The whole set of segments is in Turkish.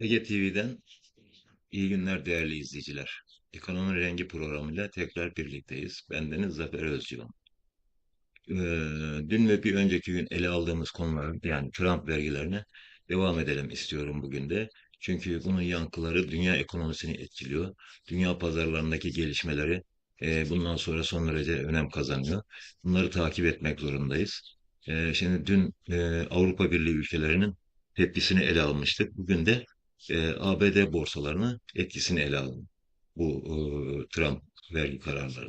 Ege TV'den iyi günler değerli izleyiciler. Ekonomi Rengi programıyla tekrar birlikteyiz. Bendeniz Zafer Özcüvan. Ee, dün ve bir önceki gün ele aldığımız konular yani Trump vergilerine devam edelim istiyorum bugün de. Çünkü bunun yankıları dünya ekonomisini etkiliyor. Dünya pazarlarındaki gelişmeleri e, bundan sonra son derece önem kazanıyor. Bunları takip etmek zorundayız. E, şimdi dün e, Avrupa Birliği ülkelerinin tepkisini ele almıştık. Bugün de e, ABD borsalarını etkisini ele alalım. Bu e, Trump vergi kararları.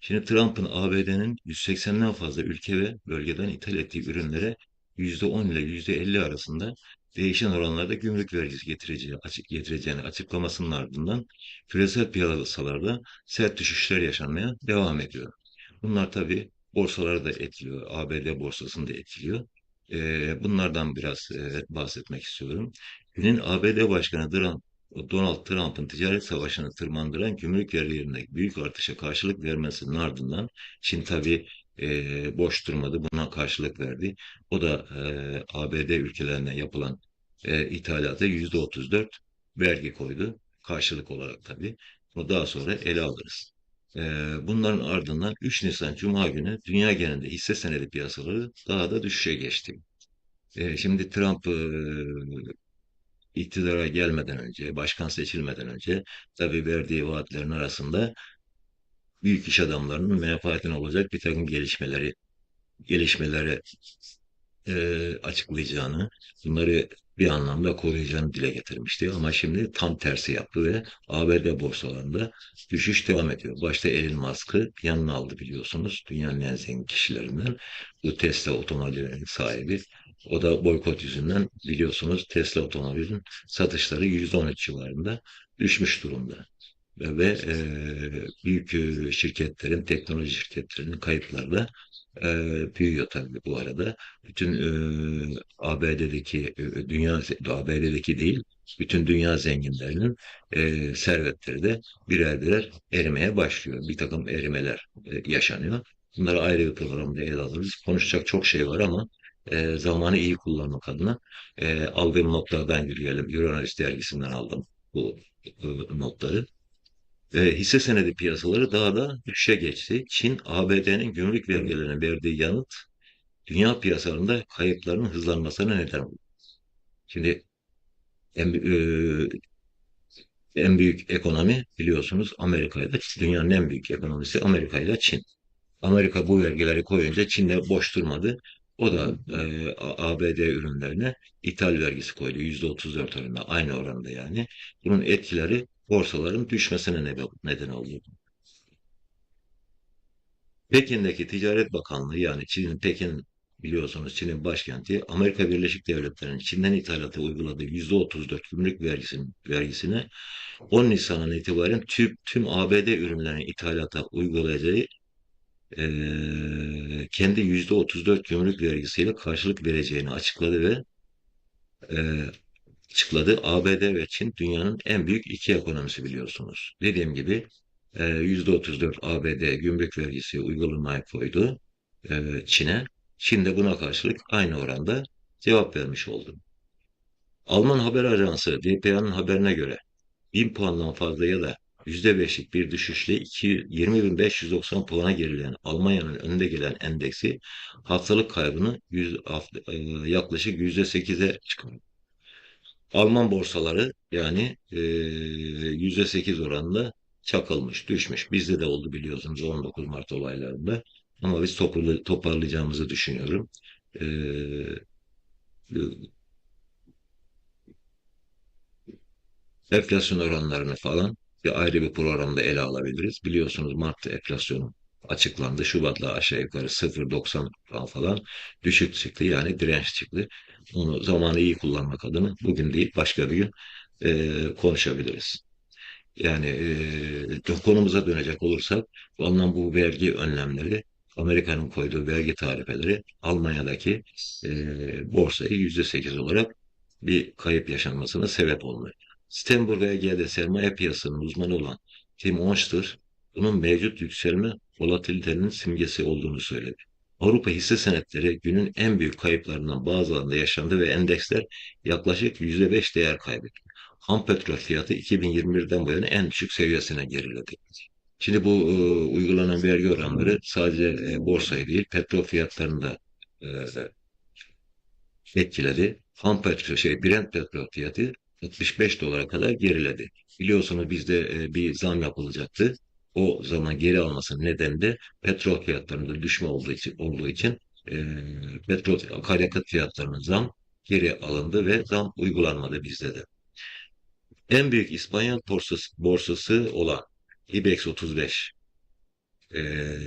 Şimdi Trump'ın ABD'nin 180'den fazla ülke ve bölgeden ithal ettiği ürünlere %10 ile %50 arasında değişen oranlarda gümrük vergisi getireceği, açık, getireceğini açıklamasının ardından küresel piyasalarda sert düşüşler yaşanmaya devam ediyor. Bunlar tabii borsaları da etkiliyor, ABD borsasını da etkiliyor. Ee, bunlardan biraz e, bahsetmek istiyorum. Günün ABD Başkanı Donald Trump'ın ticaret savaşını tırmandıran gümrük vergilerindeki büyük artışa karşılık vermesinin ardından Çin tabii e, boş durmadı, buna karşılık verdi. O da e, ABD ülkelerine yapılan e, ithalata yüzde otuz dört vergi koydu. Karşılık olarak tabii. O daha sonra ele alırız. E, bunların ardından 3 Nisan Cuma günü dünya genelinde hisse senedi piyasaları daha da düşüşe geçti. E, şimdi Trump e, iktidara gelmeden önce, başkan seçilmeden önce tabii verdiği vaatlerin arasında büyük iş adamlarının menfaatine olacak bir takım gelişmeleri gelişmeleri e, açıklayacağını, bunları bir anlamda koruyacağını dile getirmişti. Ama şimdi tam tersi yaptı ve ABD borsalarında düşüş devam ediyor. Başta Elon Musk'ı yanına aldı biliyorsunuz. Dünyanın en zengin kişilerinden. Bu Tesla otomobilinin sahibi. O da boykot yüzünden biliyorsunuz Tesla otomobilin satışları %13 civarında düşmüş durumda. Ve, ve e, büyük e, şirketlerin, teknoloji şirketlerinin kayıpları da e, büyüyor tabii bu arada. Bütün e, ABD'deki, e, dünya ABD'deki değil, bütün dünya zenginlerinin e, servetleri de birer birer erimeye başlıyor. Bir takım erimeler e, yaşanıyor. Bunları ayrı bir programda ele alırız. Konuşacak çok şey var ama e, zamanı iyi kullanmak adına e, aldığım notlardan yürüyelim. Euronext dergisinden aldım bu e, notları. E, hisse senedi piyasaları daha da düşüşe geçti. Çin, ABD'nin gümrük vergilerine verdiği yanıt dünya piyasalarında kayıpların hızlanmasına neden oldu. Şimdi en, e, en büyük ekonomi biliyorsunuz Amerika ile dünyanın en büyük ekonomisi Amerika ile Çin. Amerika bu vergileri koyunca Çin de boş durmadı. O da e, ABD ürünlerine ithal vergisi koydu. %34 oranında, aynı oranda yani. Bunun etkileri borsaların düşmesine neden oldu. Pekin'deki Ticaret Bakanlığı yani Çin'in Pekin biliyorsunuz Çin'in başkenti Amerika Birleşik Devletleri'nin Çin'den ithalata uyguladığı %34 gümrük vergisinin, vergisine 10 Nisan'dan itibaren tüm, tüm ABD ürünlerinin ithalata uygulayacağı e, kendi %34 gümrük vergisiyle karşılık vereceğini açıkladı ve e, açıkladı. ABD ve Çin dünyanın en büyük iki ekonomisi biliyorsunuz. Dediğim gibi e, %34 ABD gümrük vergisi uygulamaya koydu e, Çin'e. Çin de buna karşılık aynı oranda cevap vermiş oldu. Alman haber ajansı DPA'nın haberine göre 1000 puandan fazla ya da %5'lik bir düşüşle 20.590 puana gerileyen Almanya'nın önde gelen endeksi haftalık kaybını 100, e, yaklaşık %8'e çıkardı. Alman borsaları yani e, %8 oranında çakılmış, düşmüş. Bizde de oldu biliyorsunuz 19 Mart olaylarında. Ama biz toparlayacağımızı düşünüyorum. E, enflasyon oranlarını falan ayrı bir programda ele alabiliriz. Biliyorsunuz Mart enflasyonu açıklandı. Şubat'la aşağı yukarı 0.90 falan düşük çıktı. Yani direnç çıktı. Onu zamanı iyi kullanmak adına bugün değil başka bir gün e, konuşabiliriz. Yani e, konumuza dönecek olursak alınan bu vergi önlemleri Amerika'nın koyduğu vergi tarifeleri Almanya'daki e, borsayı yüzde sekiz olarak bir kayıp yaşanmasına sebep olmuş. Stenburg AG'de sermaye piyasasının uzmanı olan Tim Onster, bunun mevcut yükselme volatilitenin simgesi olduğunu söyledi. Avrupa hisse senetleri günün en büyük kayıplarından bazılarında yaşandı ve endeksler yaklaşık %5 değer kaybetti. ham petrol fiyatı 2021'den bu yana en düşük seviyesine geriledi. Şimdi bu e, uygulanan vergi oranları sadece e, borsayı değil petrol fiyatlarını da e, etkiledi. Ham petrol şey Brent petrol fiyatı 65 dolara kadar geriledi. Biliyorsunuz bizde e, bir zam yapılacaktı. O zaman geri almasının nedeni de petrol fiyatlarında düşme olduğu için olduğu için e, petrol akaryakıt fiyatlarının zam geri alındı ve zam uygulanmadı bizde de. En büyük İspanyol borsası, borsası olan IBEX 35 e,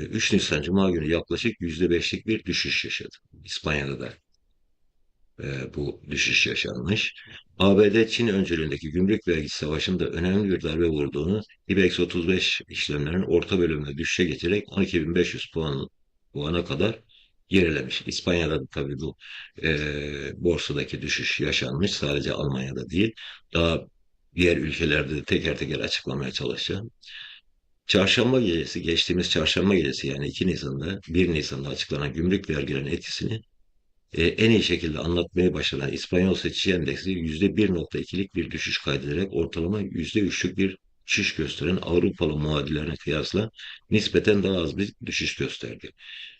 3 Nisan Cuma günü yaklaşık %5'lik bir düşüş yaşadı. İspanya'da da e, bu düşüş yaşanmış. ABD-Çin öncülüğündeki gümrük vergisi savaşında önemli bir darbe vurduğunu IBEX 35 işlemlerinin orta bölümüne düşüşe getirerek 12.500 puan, puana kadar gerilemiş. İspanya'da da tabii bu e, borsadaki düşüş yaşanmış. Sadece Almanya'da değil. Daha diğer ülkelerde de teker teker açıklamaya çalışacağım. Çarşamba gecesi, geçtiğimiz çarşamba gecesi yani 2 Nisan'da, 1 Nisan'da açıklanan gümrük vergilerinin etkisini e, en iyi şekilde anlatmaya başlanan İspanyol seçici endeksi %1.2'lik bir düşüş kaydederek ortalama %3'lük bir düşüş gösteren Avrupalı muadillerine kıyasla nispeten daha az bir düşüş gösterdi.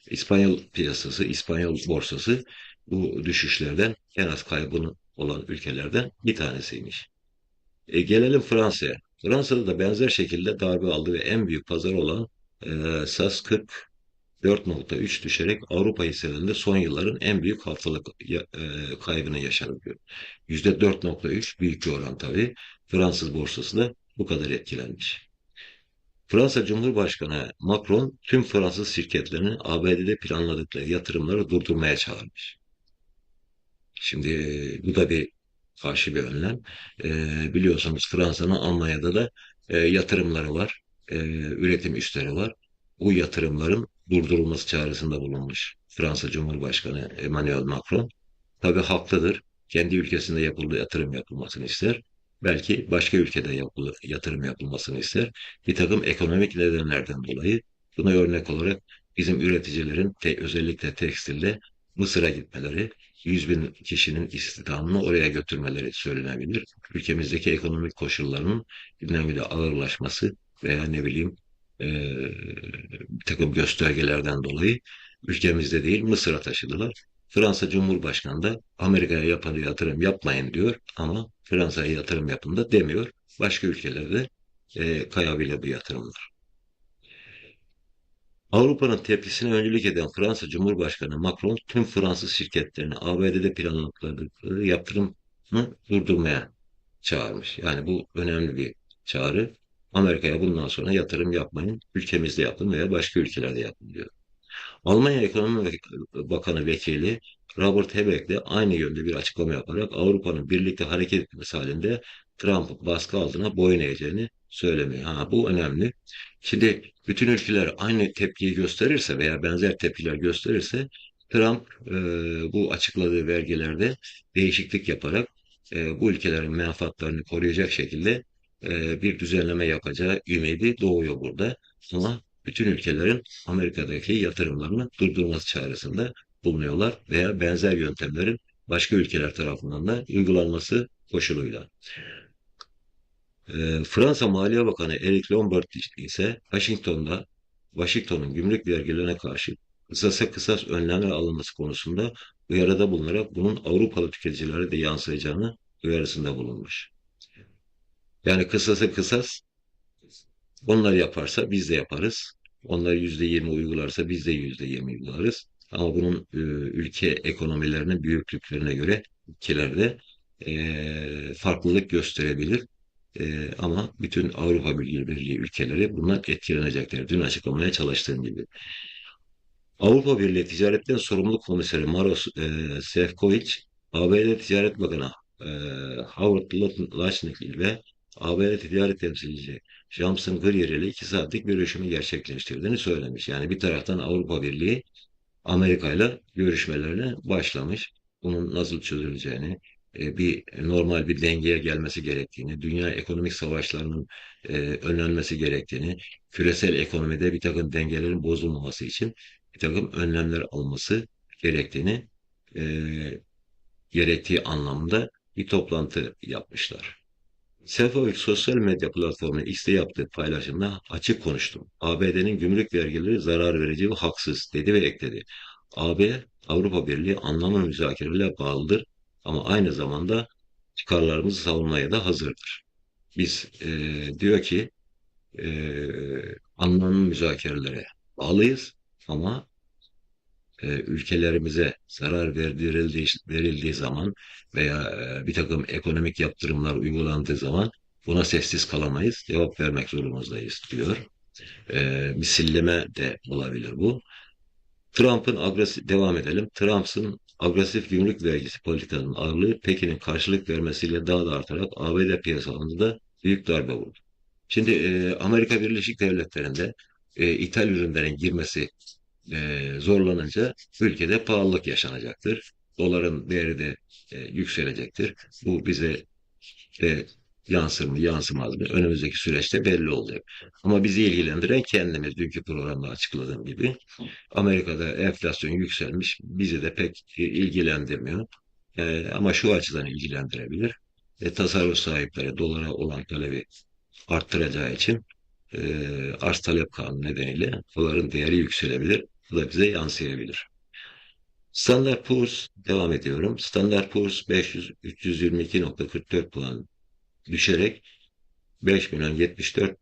İspanyol piyasası, İspanyol borsası bu düşüşlerden en az kaybını olan ülkelerden bir tanesiymiş. E, gelelim Fransa'ya. Fransa'da da benzer şekilde darbe aldı ve en büyük pazar olan e, SAS 40 4.3 düşerek Avrupa hisselerinde son yılların en büyük haftalık e, kaybını yaşanıyor. %4.3 büyük bir oran tabii. Fransız borsası da bu kadar etkilenmiş. Fransa Cumhurbaşkanı Macron tüm Fransız şirketlerini ABD'de planladıkları yatırımları durdurmaya çağırmış. Şimdi bu da bir karşı bir önlem. E, biliyorsunuz Fransa'nın Almanya'da da e, yatırımları var, e, üretim üsleri var. Bu yatırımların durdurulması çağrısında bulunmuş Fransa Cumhurbaşkanı Emmanuel Macron. Tabii haklıdır. Kendi ülkesinde yapıldığı yatırım yapılmasını ister. Belki başka ülkede yapılı, yatırım yapılmasını ister. Bir takım ekonomik nedenlerden dolayı buna örnek olarak bizim üreticilerin te, özellikle tekstilde Mısır'a gitmeleri, 100 bin kişinin istihdamını oraya götürmeleri söylenebilir. Ülkemizdeki ekonomik koşulların günden ağırlaşması veya ne bileyim e, bir takım göstergelerden dolayı ülkemizde değil Mısır'a taşıdılar. Fransa Cumhurbaşkanı da Amerika'ya yapan yatırım yapmayın diyor ama Fransa'ya yatırım yapın da demiyor. Başka ülkelerde e, kayabiliyor bu yatırımlar. Avrupa'nın tepkisine öncülük eden Fransa Cumhurbaşkanı Macron tüm Fransız şirketlerini ABD'de planladıkları yatırımı durdurmaya çağırmış. Yani bu önemli bir çağrı. Amerika'ya bundan sonra yatırım yapmayın, ülkemizde yapın veya başka ülkelerde yapın diyor. Almanya Ekonomi Bakanı Vekili Robert Habeck de aynı yönde bir açıklama yaparak Avrupa'nın birlikte hareket etmesi halinde Trump'ın baskı altına boyun eğeceğini söylemiyor. Ha, bu önemli. Şimdi bütün ülkeler aynı tepkiyi gösterirse veya benzer tepkiler gösterirse Trump e, bu açıkladığı vergilerde değişiklik yaparak e, bu ülkelerin menfaatlarını koruyacak şekilde e, bir düzenleme yapacağı ümidi doğuyor burada. Ama bütün ülkelerin Amerika'daki yatırımlarını durdurması çağrısında bulunuyorlar veya benzer yöntemlerin başka ülkeler tarafından da uygulanması koşuluyla. E, Fransa Maliye Bakanı Eric Lombard ise Washington'da Washington'un gümrük vergilerine karşı kısasa kısas önlemler alınması konusunda uyarıda bulunarak bunun Avrupalı tüketicilere de yansıyacağını uyarısında bulunmuş. Yani kısasa kısas onlar yaparsa biz de yaparız. Onlar yüzde yirmi uygularsa biz de yüzde yirmi uygularız. Ama bunun e, ülke ekonomilerinin büyüklüklerine göre ülkelerde e, farklılık gösterebilir. E, ama bütün Avrupa Birliği ülkeleri bundan etkilenecekler. Dün açıklamaya çalıştığım gibi. Avrupa Birliği Ticaretten Sorumlu Komiseri Maros e, Sefcovic, ABD Ticaret Bakanı e, Howard Lutnick ile ABD ticaret temsilcisi Jamson Greer ile iki saatlik görüşümü gerçekleştirdiğini söylemiş. Yani bir taraftan Avrupa Birliği Amerika ile görüşmelerine başlamış. Bunun nasıl çözüleceğini, e, bir normal bir dengeye gelmesi gerektiğini, dünya ekonomik savaşlarının e, önlenmesi gerektiğini, küresel ekonomide bir takım dengelerin bozulmaması için bir takım önlemler alması gerektiğini e, gerektiği anlamda bir toplantı yapmışlar. Sefovik sosyal medya platformu X'te yaptığı paylaşımda açık konuştum. ABD'nin gümrük vergileri zarar verici ve haksız dedi ve ekledi. AB, Avrupa Birliği anlamlı müzakerelerle bağlıdır ama aynı zamanda çıkarlarımızı savunmaya da hazırdır. Biz e, diyor ki e, anlamlı müzakerelere bağlıyız ama e, ülkelerimize zarar verildiği, verildiği zaman veya e, bir takım ekonomik yaptırımlar uygulandığı zaman buna sessiz kalamayız, cevap vermek zorundayız diyor. E, misilleme de olabilir bu. Trump'ın agresif, devam edelim. Trump'ın agresif gümrük vergisi politikanın ağırlığı Pekin'in karşılık vermesiyle daha da artarak ABD piyasalarında da büyük darbe vurdu. Şimdi Amerika Birleşik Devletleri'nde e, ithal ürünlerin girmesi e, zorlanınca ülkede pahalılık yaşanacaktır. Doların değeri de e, yükselecektir. Bu bize de yansır mı yansımaz mı önümüzdeki süreçte belli olacak. Ama bizi ilgilendiren kendimiz dünkü programda açıkladığım gibi Amerika'da enflasyon yükselmiş bizi de pek ilgilendirmiyor. E, ama şu açıdan ilgilendirebilir. E, tasarruf sahipleri dolara olan talebi arttıracağı için e, arz talep kanunu nedeniyle doların değeri yükselebilir. Bu da bize yansıyabilir. Standard Poor's devam ediyorum. Standard Poor's 500 322.44 puan düşerek 5 milyon 74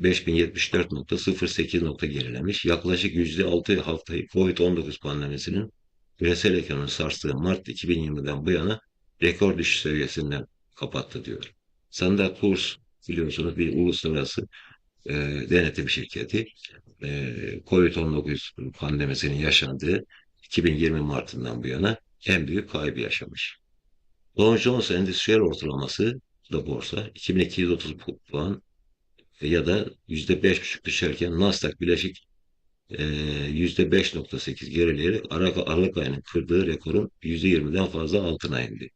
5074.08 nokta gerilemiş. Yaklaşık %6 haftayı Covid-19 pandemisinin küresel ekonomi sarstığı Mart 2020'den bu yana rekor düşüş seviyesinden kapattı diyor. Standard Poor's biliyorsunuz bir uluslararası e, denetim şirketi e, Covid-19 pandemisinin yaşandığı 2020 Mart'ından bu yana en büyük kaybı yaşamış. Dow Jones Endüstriyel ortalaması da borsa 2230 puan ya da %5,5 düşerken Nasdaq Bileşik e, %5,8 gerileyerek Aralık, Aralık ayının kırdığı rekorun %20'den fazla altına indi.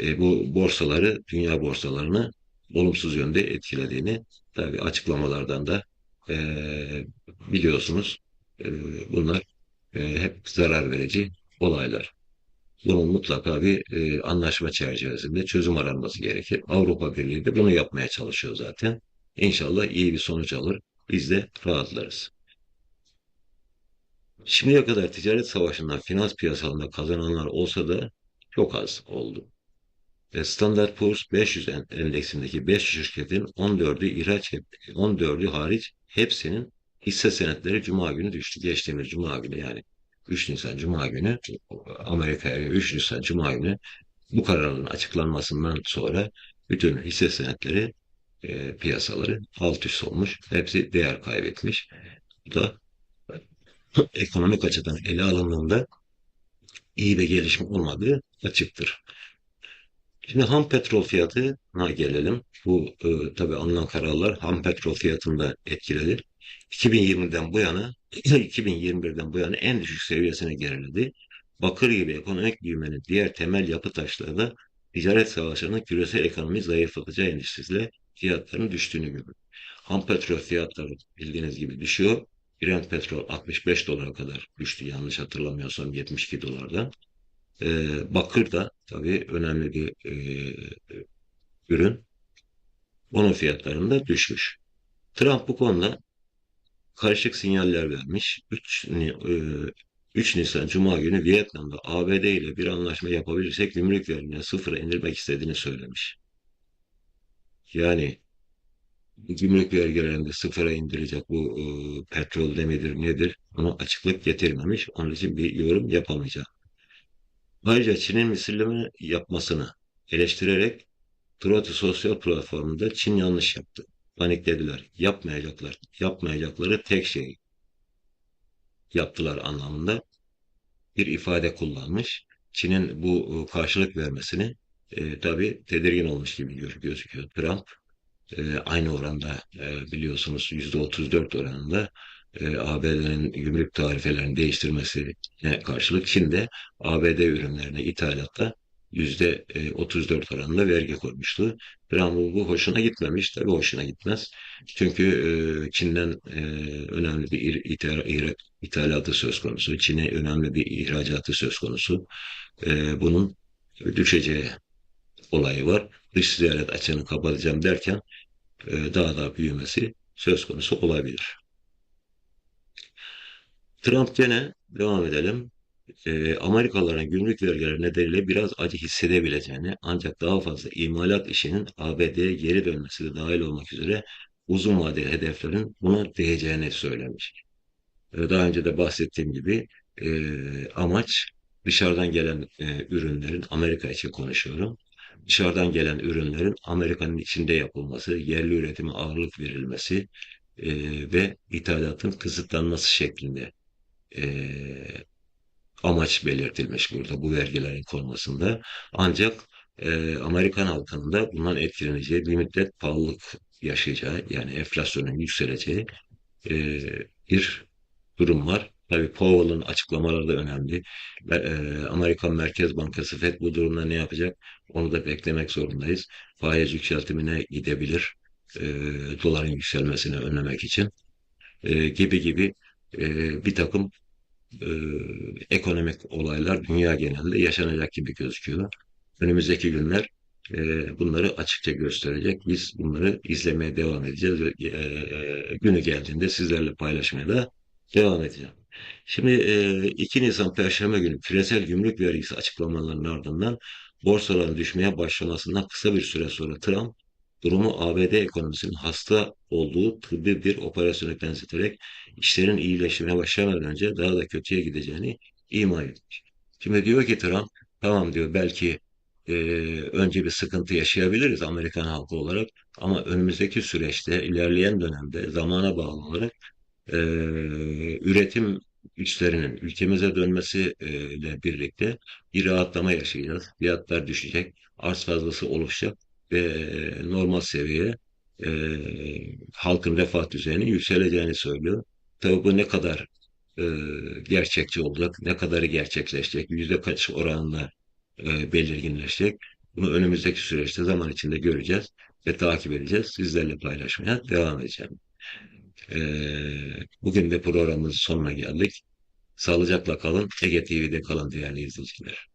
E, bu borsaları, dünya borsalarını olumsuz yönde etkilediğini tabii açıklamalardan da e, biliyorsunuz. E, bunlar e, hep zarar verici olaylar. Bunun mutlaka bir e, anlaşma çerçevesinde çözüm aranması gerekir. Avrupa Birliği de bunu yapmaya çalışıyor zaten. İnşallah iyi bir sonuç alır. Biz de rahatlarız. Şimdiye kadar ticaret savaşından finans piyasalarında kazananlar olsa da çok az oldu. Ve Standard Poor's 500 endeksindeki 5 şirketin 14'ü ihraç 14'ü hariç hepsinin hisse senetleri Cuma günü düştü. Geçtiğimiz Cuma günü yani 3 Nisan Cuma günü Amerika'ya 3 Nisan Cuma günü bu kararın açıklanmasından sonra bütün hisse senetleri e, piyasaları alt üst olmuş. Hepsi değer kaybetmiş. Bu da ekonomik açıdan ele alındığında iyi bir gelişme olmadığı açıktır. Şimdi ham petrol fiyatına gelelim. Bu e, tabii alınan kararlar ham petrol fiyatını da etkiledi. 2020'den bu yana 2021'den bu yana en düşük seviyesine geriledi. Bakır gibi ekonomik büyümenin diğer temel yapı taşları da ticaret savaşının küresel ekonomiyi zayıflatacağı endişesiyle fiyatların düştüğünü görüyoruz. Ham petrol fiyatları bildiğiniz gibi düşüyor. Brent petrol 65 dolara kadar düştü yanlış hatırlamıyorsam 72 dolardan. Ee, bakır da tabii önemli bir e, ürün. Onun fiyatlarında düşmüş. Trump bu konuda karışık sinyaller vermiş. 3, e, 3 Nisan Cuma günü Vietnam'da ABD ile bir anlaşma yapabilirsek gümrük vergini sıfıra indirmek istediğini söylemiş. Yani gümrük vergilerinde sıfıra indirecek bu e, petrol demidir nedir onu açıklık getirmemiş. Onun için bir yorum yapamayacak. Ayrıca Çin'in misilleme yapmasını eleştirerek Trotu sosyal platformunda Çin yanlış yaptı. Paniklediler. Yapmayacaklar. Yapmayacakları tek şey yaptılar anlamında bir ifade kullanmış. Çin'in bu e, karşılık vermesini e, tabii tedirgin olmuş gibi gözüküyor Trump. E, aynı oranda e, biliyorsunuz %34 oranında e, ABD'nin gümrük tarifelerini değiştirmesine karşılık Çin de ABD ürünlerine ithalatta yüzde 34 oranında vergi koymuştu. Trump'ın bu hoşuna gitmemiş. Tabii hoşuna gitmez. Çünkü e, Çin'den e, önemli bir ithal, ithalatı söz konusu. Çin'e önemli bir ihracatı söz konusu. E, bunun düşeceği olayı var. Dış ticaret açığını kapatacağım derken e, daha da büyümesi söz konusu olabilir. Trump gene devam edelim. E, Amerikalıların gümrük vergileri nedeniyle biraz acı hissedebileceğini ancak daha fazla imalat işinin ABD'ye geri dönmesi de dahil olmak üzere uzun vadeli hedeflerin buna değeceğini söylemiş. E, daha önce de bahsettiğim gibi e, amaç dışarıdan gelen e, ürünlerin Amerika için konuşuyorum. Dışarıdan gelen ürünlerin Amerika'nın içinde yapılması, yerli üretime ağırlık verilmesi e, ve ithalatın kısıtlanması şeklinde e, amaç belirtilmiş burada bu vergilerin konmasında. Ancak e, Amerikan halkının da bundan etkileneceği bir müddet pahalılık yaşayacağı yani enflasyonun yükseleceği e, bir durum var. Tabii Powell'ın açıklamaları da önemli. E, Amerikan Merkez Bankası FED bu durumda ne yapacak? Onu da beklemek zorundayız. Faiz yükseltimine gidebilir. E, doların yükselmesini önlemek için e, gibi gibi e, bir takım e, ekonomik olaylar dünya genelinde yaşanacak gibi gözüküyor. Önümüzdeki günler e, bunları açıkça gösterecek. Biz bunları izlemeye devam edeceğiz ve e, e, günü geldiğinde sizlerle paylaşmaya da devam edeceğim. Şimdi e, 2 Nisan Perşembe günü küresel gümrük vergisi açıklamalarının ardından borsaların düşmeye başlamasından kısa bir süre sonra Trump durumu ABD ekonomisinin hasta olduğu tıbbi bir operasyona benzeterek işlerin iyileşmeye başlamadan önce daha da kötüye gideceğini ima etmiş. Şimdi diyor ki Trump, tamam diyor belki e, önce bir sıkıntı yaşayabiliriz Amerikan halkı olarak ama önümüzdeki süreçte ilerleyen dönemde zamana bağlı olarak e, üretim güçlerinin ülkemize dönmesiyle birlikte bir rahatlama yaşayacağız. Fiyatlar düşecek, arz fazlası oluşacak e, normal seviyeye e, halkın refah düzeyinin yükseleceğini söylüyor. Tabii bu ne kadar e, gerçekçi olacak, ne kadarı gerçekleşecek, yüzde kaç oranında e, belirginleşecek. Bunu önümüzdeki süreçte zaman içinde göreceğiz ve takip edeceğiz. Sizlerle paylaşmaya devam edeceğim. E, bugün de programımızın sonuna geldik. Sağlıcakla kalın. Ege TV'de kalın değerli izleyiciler.